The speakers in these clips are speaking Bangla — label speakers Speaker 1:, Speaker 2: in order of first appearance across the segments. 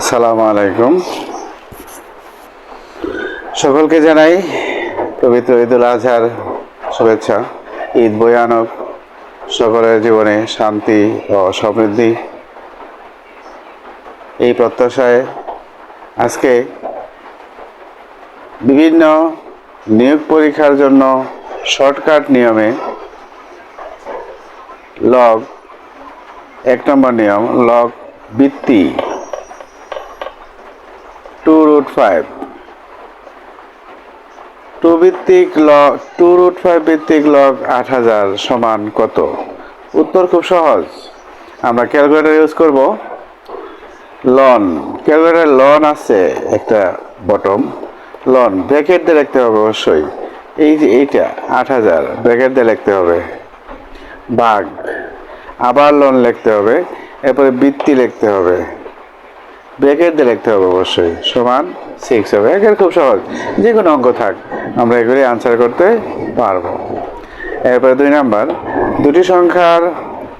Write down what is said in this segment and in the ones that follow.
Speaker 1: আসসালামু আলাইকুম। সকলকে জানাই পবিত্র ঈদুল আজহার শুভেচ্ছা। ঈদ বয়ানক, সকলের জীবনে শান্তি ও সমৃদ্ধি। এই প্রত্যাশায় আজকে বিভিন্ন নিয়োগ পরীক্ষার জন্য শর্টকাট নিয়মে লগ এক নম্বর নিয়ম লগ বৃত্তি ফাইভ টু ভিত্তিক লগ টু রুট ফাইভ ভিত্তিক লগ আট হাজার সমান কত? উত্তর খুব সহজ। আমরা ক্যালকুলেটর ইউজ করব। লন ক্যালকুলেটর লন আছে একটা বটম লন ব্র্যাকেট দিয়ে লিখতে হবে অবশ্যই। এই যে এইটা, আট হাজার ব্র্যাকেট দিয়ে লিখতে হবে। ভাগ। আবার লোন লিখতে হবে। এরপরে বৃত্তি লিখতে হবে। ব্র্যাকেট দিয়ে লিখতে হবে অবশ্যই। সমান সিক্স হবে। একের খুব সহজ। যে কোনো অঙ্ক থাক, আমরা এগুলি আনসার করতে পারব। এরপরে দুই নাম্বার। দুটি সংখ্যার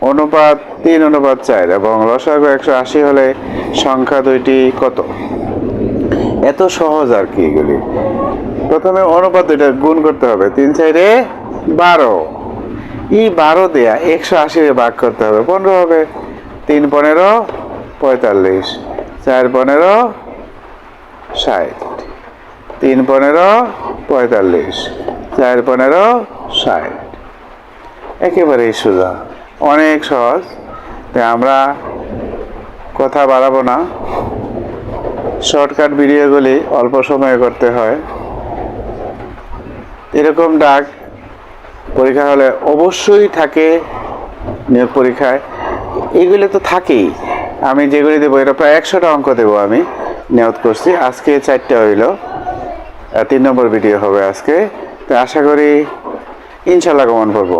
Speaker 1: অনুপাত তিন, অনুপাত চার এবং লসাগু একশো আশি হলে সংখ্যা দুইটি কত? এত সহজ আর কি এগুলি। প্রথমে অনুপাত দুইটা গুণ করতে হবে। তিন চাইরে বারো। ই বারো দেয়া একশো আশি ভাগ করতে হবে। পনেরো হবে। তিন পনেরো পঁয়তাল্লিশ। চার পনেরো, ষাট। তিন পনেরো, পঁয়তাল্লিশ। চার পনেরো, ষাট। একেবারেই সোজা। অনেক সহজ। তাই আমরা কথা বাড়াবো না। শর্টকাট ভিডিওগুলি অল্প সময়ে করতে হয়। এরকম ডাক পরীক্ষা হলে অবশ্যই থাকে নিয়োগ পরীক্ষায়। এগুলো তো থাকেই। আমি যেগুলি দেবো, এটা প্রায় একশোটা অঙ্ক দেবো আমি, নিয়োগ করছি। আজকে চারটে হইল তিন নম্বর ভিডিও হবে আজকে। তো আশা করি ইনশাল্লাহ কমন করব।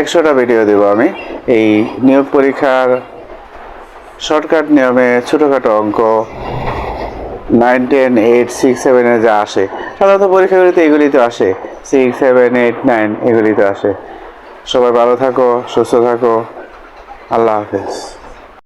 Speaker 1: একশোটা ভিডিও দেবো আমি। এই নিয়োগ পরীক্ষার শর্টকাট নিয়মে ছোটোখাটো অঙ্ক নাইন টেন এইট সিক্স সেভেনে যা আসে। সাধারণত পরীক্ষাগুলিতে এগুলি তো আসে। সিক্স সেভেন এইট নাইন এগুলি তো আসে। সবাই ভালো থাকো, সুস্থ থাকো। আল্লাহ হাফেজ।